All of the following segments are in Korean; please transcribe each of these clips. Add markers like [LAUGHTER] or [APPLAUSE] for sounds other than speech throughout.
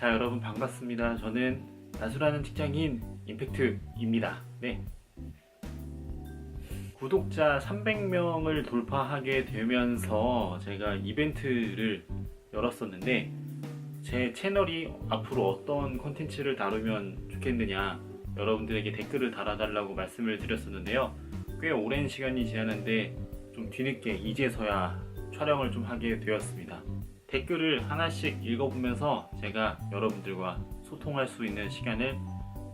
자 여러분 반갑습니다. 저는 나수라는 직장인 임팩트입니다. 네. 구독자 300명을 돌파하게 되면서 제가 이벤트를 열었었는데 제 채널이 앞으로 어떤 컨텐츠를 다루면 좋겠느냐 여러분들에게 댓글을 달아달라고 말씀을 드렸었는데요. 꽤 오랜 시간이 지났는데 좀 뒤늦게 이제서야 촬영을 좀 하게 되었습니다. 댓글을 하나씩 읽어보면서 제가 여러분들과 소통할 수 있는 시간을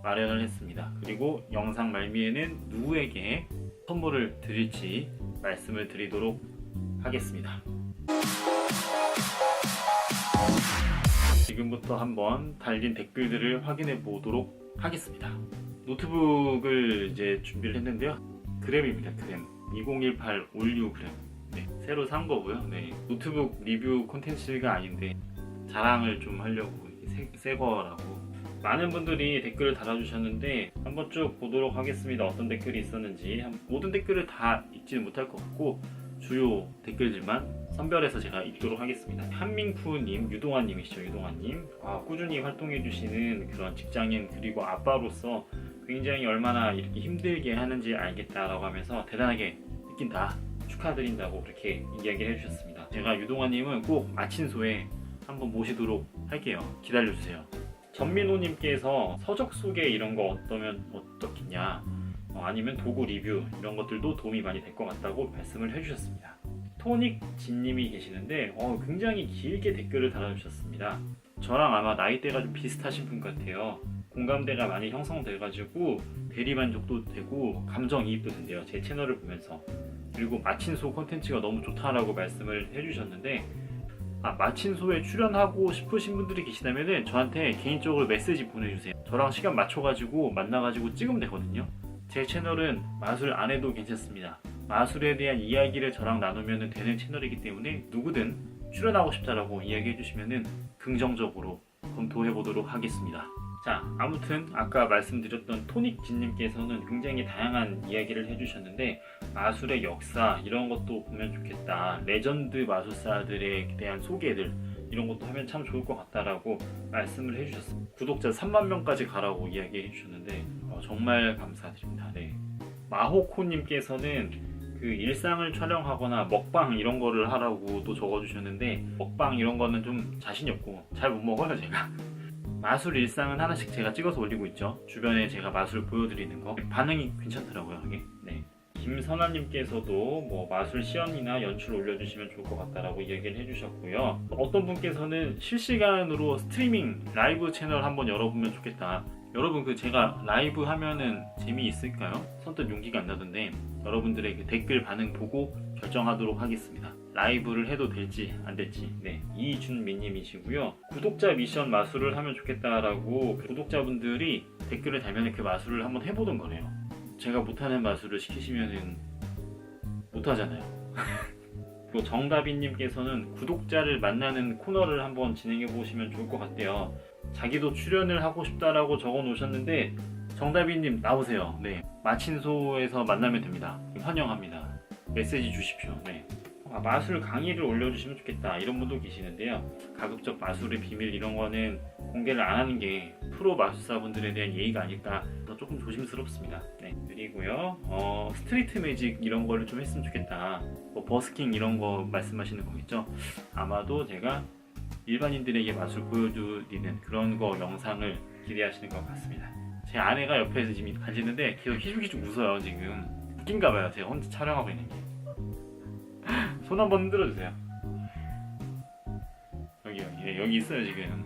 마련을 했습니다. 그리고 영상 말미에는 누구에게 선물을 드릴지 말씀을 드리도록 하겠습니다. 지금부터 한번 달린 댓글들을 확인해 보도록 하겠습니다. 노트북을 이제 준비를 했는데요. 그램입니다, 그램. 2018 올류 그램. 네, 새로 산 거고요. 네, 노트북 리뷰 콘텐츠가 아닌데 자랑을 좀 하려고 새, 새 거라고 많은 분들이 댓글을 달아주셨는데 한번 쭉 보도록 하겠습니다. 어떤 댓글이 있었는지 한- 모든 댓글을 다 읽지는 못할 것 같고 주요 댓글들만 선별해서 제가 읽도록 하겠습니다. 한민쿠님, 유동환님이시죠, 유동환님. 아, 꾸준히 활동해주시는 그런 직장인 그리고 아빠로서 굉장히 얼마나 이렇게 힘들게 하는지 알겠다라고 하면서 대단하게 느낀다. 축하드린다고 그렇게 이야기를 해주셨습니다. 제가 유동환님은 꼭 마친소에 한번 모시도록 할게요. 기다려주세요. 전민호님께서 서적 소개 이런 거 어떠면 어떻겠냐, 어, 아니면 도구 리뷰 이런 것들도 도움이 많이 될 것 같다고 말씀을 해주셨습니다. 토닉 진님이 계시는데 어, 굉장히 길게 댓글을 달아주셨습니다. 저랑 아마 나이대가 좀 비슷하신 분 같아요. 공감대가 많이 형성돼가지고 대리만족도 되고 감정이입도 된대요. 제 채널을 보면서. 그리고 마친소 콘텐츠가 너무 좋다라고 말씀을 해주셨는데 아, 마친소에 출연하고 싶으신 분들이 계시다면 저한테 개인적으로 메시지 보내주세요. 저랑 시간 맞춰가지고 만나가지고 찍으면 되거든요. 제 채널은 마술 안 해도 괜찮습니다. 마술에 대한 이야기를 저랑 나누면 되는 채널이기 때문에 누구든 출연하고 싶다라고 이야기해 주시면 긍정적으로 검토해 보도록 하겠습니다. 자, 아무튼 아까 말씀드렸던 토닉 진님께서는 굉장히 다양한 이야기를 해주셨는데 마술의 역사 이런 것도 보면 좋겠다. 레전드 마술사들에 대한 소개들 이런 것도 하면 참 좋을 것 같다라고 말씀을 해주셨습니다. 구독자 3만 명까지 가라고 이야기해 주셨는데 어, 정말 감사드립니다. 네. 마호코님께서는 그 일상을 촬영하거나 먹방 이런 거를 하라고 또 적어주셨는데 먹방 이런 거는 좀 자신이 없고 잘 못 먹어요 제가. 마술 일상은 하나씩 제가 찍어서 올리고 있죠. 주변에 제가 마술 보여드리는 거 반응이 괜찮더라고요. 이게. 네. 김선아님께서도 뭐 마술 시연이나 연출 올려주시면 좋을 것 같다라고 얘기를 해주셨고요. 어떤 분께서는 실시간으로 스트리밍 라이브 채널 한번 열어보면 좋겠다. 여러분 그 제가 라이브 하면은 재미있을까요? 선뜻 용기가 안 나던데 여러분들의 그 댓글 반응 보고 결정하도록 하겠습니다. 라이브를 해도 될지 안 될지. 네. 이준미님이시고요. 구독자 미션 마술을 하면 좋겠다라고 구독자분들이 댓글을 달면 그 마술을 한번 해보던 거래요. 제가 못하는 마술을 시키시면은 못하잖아요. [LAUGHS] 그리고 정다빈님께서는 구독자를 만나는 코너를 한번 진행해 보시면 좋을 것 같대요. 자기도 출연을 하고 싶다라고 적어 놓으셨는데 정다빈님 나오세요. 네. 마친소에서 만나면 됩니다. 환영합니다. 메시지 주십시오. 네. 아, 마술 강의를 올려주시면 좋겠다 이런 분도 계시는데요. 가급적 마술의 비밀 이런 거는 공개를 안 하는 게 프로 마술사분들에 대한 예의가 아닐까 더 조금 조심스럽습니다. 네. 그리고요, 어, 스트리트 매직 이런 거를 좀 했으면 좋겠다. 뭐 버스킹 이런 거 말씀하시는 거겠죠? 아마도 제가 일반인들에게 마술 보여드리는 그런 거 영상을 기대하시는 것 같습니다. 제 아내가 옆에서 지금 앉았는데 계속 희죽희죽 웃어요 지금. 웃긴가 봐요 제가 혼자 촬영하고 있는 게. 손 한번 흔들어 주세요. 여기 여기 네, 여기 있어요 지금.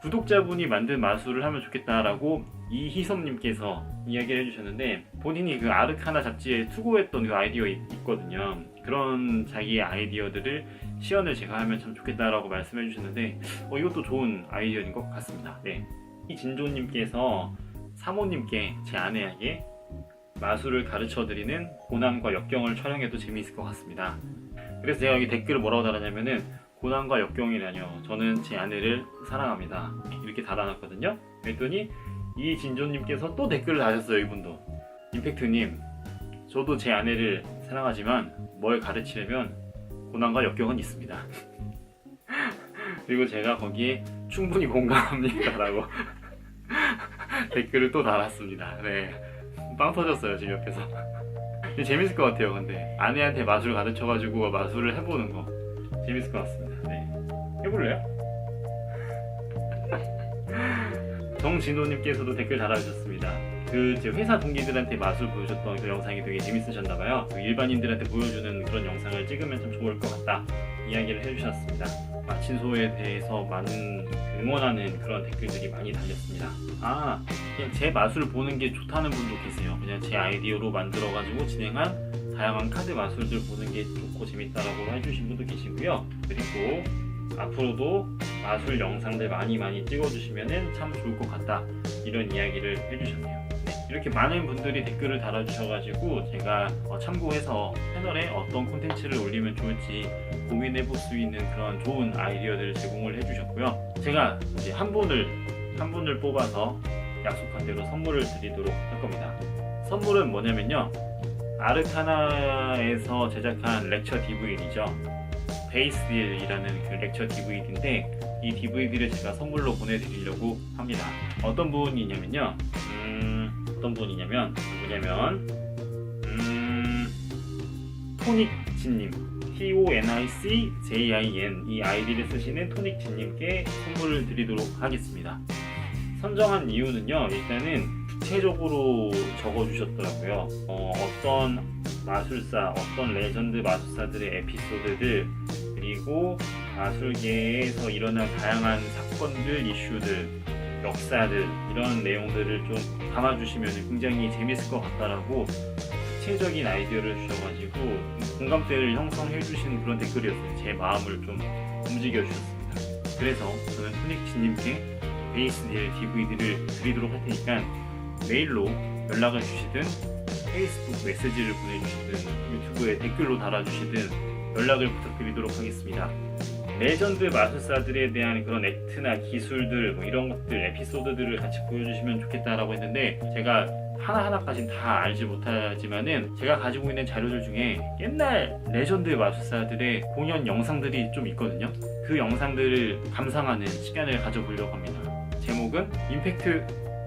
구독자분이 만든 마술을 하면 좋겠다라고 이희섭님께서 이야기를 해주셨는데 본인이 그 아르카나 잡지에 투고했던 그 아이디어 있, 있거든요. 그런 자기의 아이디어들을 시연을 제가 하면 참 좋겠다라고 말씀해 주셨는데 어, 이것도 좋은 아이디어인 것 같습니다. 네. 이 진조님께서 사모님께 제 아내에게 마술을 가르쳐 드리는 고난과 역경을 촬영해도 재미있을 것 같습니다. 그래서 제가 여기 댓글을 뭐라고 달았냐면은 고난과 역경이라뇨. 저는 제 아내를 사랑합니다. 이렇게 달아놨거든요. 그랬더니 이 진조님께서 또 댓글을 다셨어요. 이분도 임팩트님, 저도 제 아내를 사랑하지만 뭘 가르치려면 고난과 역경은 있습니다. [LAUGHS] 그리고 제가 거기에 충분히 공감합니다라고 [LAUGHS] 댓글을 또 달았습니다. 네, 빵 터졌어요 지금 옆에서. 재밌을 것 같아요. 근데 아내한테 마술 가르쳐가지고 마술을 해보는 거 재밌을 것 같습니다. 네, 해볼래요? [LAUGHS] 정진호님께서도 댓글 달아주셨습니다. 그제 회사 동기들한테 마술 보여줬던 그 영상이 되게 재밌으셨나봐요. 그 일반인들한테 보여주는 그런 영상을 찍으면 참 좋을 것 같다 이야기를 해주셨습니다. 마친소에 대해서 많은 응원하는 그런 댓글들이 많이 달렸습니다. 아, 그냥 제 마술을 보는 게 좋다는 분도 계세요. 그냥 제 아이디어로 만들어가지고 진행한 다양한 카드 마술들 보는 게 좋고 재밌다라고 해주신 분도 계시고요. 그리고 앞으로도 마술 영상들 많이 많이 찍어주시면 참 좋을 것 같다 이런 이야기를 해주셨네요. 네, 이렇게 많은 분들이 댓글을 달아주셔가지고 제가 어, 참고해서 채널에 어떤 콘텐츠를 올리면 좋을지 고민해 볼 수 있는 그런 좋은 아이디어들을 제공을 해주셨고요. 제가 이제 한 분을 한 분을 뽑아서 약속한 대로 선물을 드리도록 할 겁니다. 선물은 뭐냐면요. 아르카나에서 제작한 렉처 DVD죠. 베이스딜이라는 그 렉처 DVD인데 이 DVD를 제가 선물로 보내드리려고 합니다. 어떤 분이냐면요. 음, 어떤 분이냐면 누구냐면 음, 토닉진님 T-O-N-I-C-J-I-N 이 아이디를 쓰시는 토닉진님께 선물을 드리도록 하겠습니다. 선정한 이유는요. 일단은 구체적으로 적어주셨더라고요. 어, 어떤 마술사, 어떤 레전드 마술사들의 에피소드들 그리고 마술계에서 일어난 다양한 사건들, 이슈들, 역사들 이런 내용들을 좀 담아주시면 굉장히 재밌을 것 같다라고 구체적인 아이디어를 주셔가지고 공감대를 형성해 주시는 그런 댓글이었어요. 제 마음을 좀 움직여 주셨습니다. 그래서 저는 토닉치님께 베이스 딜 DVD를 드리도록 할 테니까 메일로 연락을 주시든 페이스북 메시지를 보내주시든 유튜브에 댓글로 달아주시든 연락을 부탁드리도록 하겠습니다. 레전드 마술사들에 대한 그런 액트나 기술들 뭐 이런 것들 에피소드들을 같이 보여주시면 좋겠다라고 했는데 제가 하나하나까지는 다 알지 못하지만은 제가 가지고 있는 자료들 중에 옛날 레전드 마술사들의 공연 영상들이 좀 있거든요. 그 영상들을 감상하는 시간을 가져보려고 합니다. 제목은 임팩트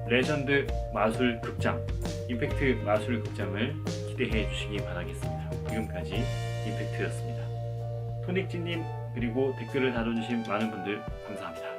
레전드 마술 극장 임팩트 마술 극장을 기대해 주시기 바라겠습니다. 지금까지 임팩트였습니다. 토닉지님 그리고 댓글을 달아주신 많은 분들 감사합니다.